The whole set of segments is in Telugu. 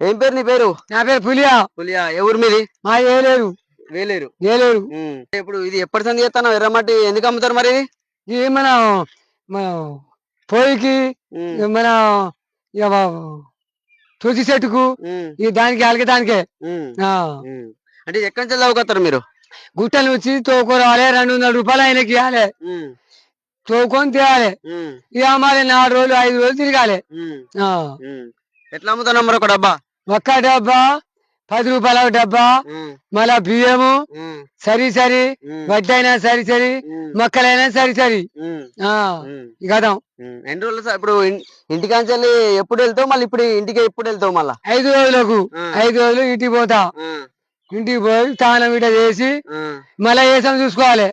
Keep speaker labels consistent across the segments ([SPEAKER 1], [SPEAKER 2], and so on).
[SPEAKER 1] ఏం పేరు నీ పేరు?
[SPEAKER 2] నా పేరు పులియా.
[SPEAKER 1] పులియా. ఎవరు మీది?
[SPEAKER 2] మా ఏలేరు.
[SPEAKER 1] వేలేరు. ఉమ్. ఇప్పుడు ఇది ఎప్పటి సంది చేస్తాను ఎర్రమట్టి ఎందుకు అమ్ముతారు మరి ఇది?
[SPEAKER 2] మన
[SPEAKER 1] ఉమ్,
[SPEAKER 2] మన తులసి చెట్టుకు ఈ దానికి అలక దానికే.
[SPEAKER 1] అంటే ఎక్కడి నుంచి చదువుకొస్తారు మీరు?
[SPEAKER 2] గుట్టలు వచ్చి తోకోరాలి రెండు వందల రూపాయలు ఆయనకి ఇవ్వాలి తోకొని
[SPEAKER 1] ఉమ్,
[SPEAKER 2] ఇక మరి నాలుగు రోజులు ఐదు రోజులు తిరగాలి.
[SPEAKER 1] ఎట్లా అమ్ముతున్నాం మరి ఒక డబ్బా?
[SPEAKER 2] ఒక్క డబ్బా పది రూపాయల డబ్బా మళ్ళా బియ్యము సరి సరి వడ్డీ అయినా సరి సరి మొక్కలైనా సరి సరి. గదం
[SPEAKER 1] ఉమ్. ఎన్ని రోజులు ఇప్పుడు ఇంటికాంచెల్లి ఎప్పుడు వెళ్తావు? మళ్ళీ ఇప్పుడు ఇంటికి ఎప్పుడు వెళ్తావు మళ్ళా?
[SPEAKER 2] ఐదు రోజులకు. ఐదు రోజులు ఇంటికి పోతా. ఇంటికి పోయి స్నానం ఇట చేసి మళ్ళా వేసం చూసుకోవాలి.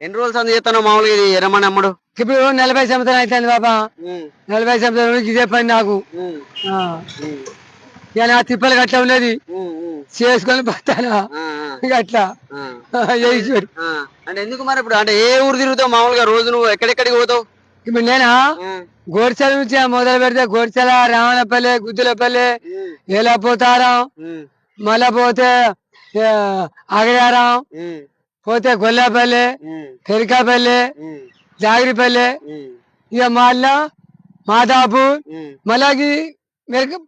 [SPEAKER 1] ఎన్ని రోజులు సంది చేస్తాను మామూలుగా ఇది ఎర్రమని అమ్ముడు?
[SPEAKER 2] ఇప్పుడు నలభై సంవత్సరం అవుతుంది బాబా. నలభై సంవత్సరం నుంచి ఇదే పని నాకు.
[SPEAKER 1] ఉమ్,
[SPEAKER 2] ఆ. తిప్పలు గట్ల
[SPEAKER 1] ఉమ్.
[SPEAKER 2] చేసుకొని
[SPEAKER 1] ఆ,
[SPEAKER 2] గట్లా.
[SPEAKER 1] అంటే ఎందుకు మరి ఇప్పుడు? అంటే ఏ ఊరు తిరుగుతావు మామూలుగా రోజు నువ్వు? ఎక్కడెక్కడికి పోతావు?
[SPEAKER 2] ఇప్పుడు నేనా? గోడ్చల నుంచి మొదలు పెడితే గోడ్చల రావణపల్లి గుద్దులపల్లి ఎలా పోతారం మళ్ళా పోతే అగడారం పోతే గొల్లపల్లి పెరికాపల్లి జాగిరిపల్లి ఇక మళ్ళా మాదాపూర్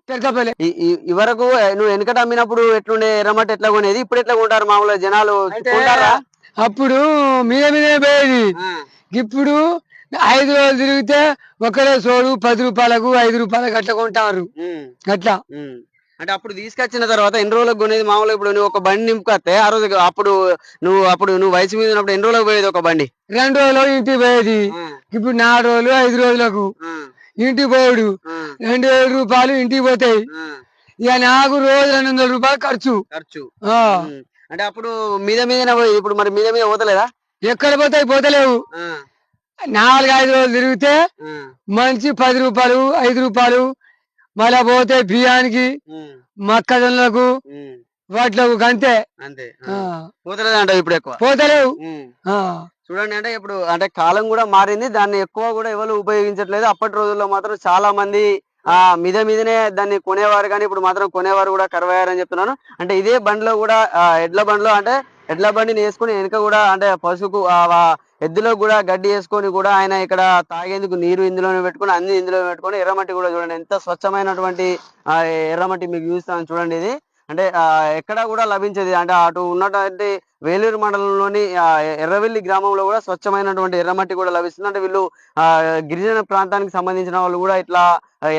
[SPEAKER 2] పెరకపల్లి.
[SPEAKER 1] ఈ- వరకు నువ్వు వెనకట అమ్మినప్పుడు ఎట్లుండే ఎర్రమట్టి ఎట్లా కొనేది? ఇప్పుడు ఎట్లా కొంటారు మామూలుగా జనాలు?
[SPEAKER 2] అప్పుడు మీద మీద పోయేది. ఇప్పుడు ఐదు రోజులు తిరిగితే ఒకరే సోడు పది రూపాయలకు ఐదు రూపాయలకు అట్లా కొంటారు. అట్లా.
[SPEAKER 1] అంటే అప్పుడు తీసుకొచ్చిన తర్వాత ఎన్ని రోజులకు కొనేది? మామూలుగా ఇప్పుడు నువ్వు ఒక బండి నింపుకొస్తే ఆ రోజు అప్పుడు నువ్వు అప్పుడు నువ్వు వయసు మీద ఉన్నప్పుడు ఎన్ని రోజులకు పోయేది ఒక బండి?
[SPEAKER 2] రెండు రోజులు ఇంటికి పోయేది. ఇప్పుడు నాలుగు రోజులు ఐదు రోజులకు ఇంటికి పోయాడు రెండు వేల రూపాయలు ఇంటికి పోతాయి. ఇక నాకు రోజు రెండు వందల రూపాయలు ఖర్చు.
[SPEAKER 1] ఖర్చు. అంటే అప్పుడు మీద మీదనే పోయి ఇప్పుడు మరి మీద మీద పోతలేదా?
[SPEAKER 2] ఎక్కడ పోతాయి? పోతలేవు. నాలుగు ఐదు రోజులు తిరిగితే మంచి పది రూపాయలు ఐదు రూపాయలు మళ్ళా పోతే బియ్యానికి మొక్కజొన్నలకు. వాటిలకు అంతే.
[SPEAKER 1] అంతే. పోతలేదు అంట ఇప్పుడు ఎక్కువ.
[SPEAKER 2] పోతలేవు.
[SPEAKER 1] చూడండి అంటే ఇప్పుడు అంటే కాలం కూడా మారింది దాన్ని ఎక్కువ కూడా ఎవరు ఉపయోగించట్లేదు. అప్పటి రోజుల్లో మాత్రం చాలా మంది ఆ మీద మీదనే దాన్ని కొనేవారు కానీ ఇప్పుడు మాత్రం కొనేవారు కూడా కరువయ్యారని చెప్తున్నాను. అంటే ఇదే బండిలో కూడా ఎడ్ల బండిలో అంటే ఎడ్ల బండిని వేసుకుని వెనుక కూడా అంటే పసుపు ఎద్దులో కూడా గడ్డి వేసుకొని కూడా ఆయన ఇక్కడ తాగేందుకు నీరు ఇందులోనే పెట్టుకొని అన్ని ఇందులో పెట్టుకుని ఎర్రమట్టి కూడా చూడండి ఎంత స్వచ్ఛమైనటువంటి ఎర్రమట్టి మీకు చూస్తాను చూడండి ఇది. అంటే ఎక్కడ ఎక్కడా కూడా లభించేది. అంటే అటు ఉన్నటువంటి వేలూరు మండలంలోని ఎర్రవెల్లి గ్రామంలో కూడా స్వచ్ఛమైనటువంటి ఎర్రమట్టి కూడా లభిస్తుంది. అంటే వీళ్ళు ఆ గిరిజన ప్రాంతానికి సంబంధించిన వాళ్ళు కూడా ఇట్లా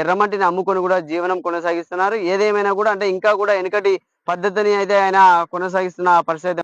[SPEAKER 1] ఎర్రమట్టిని అమ్ముకొని కూడా జీవనం కొనసాగిస్తున్నారు. ఏదేమైనా కూడా అంటే ఇంకా కూడా వెనుకటి పద్ధతిని అయితే ఆయన కొనసాగిస్తున్న పరిస్థితి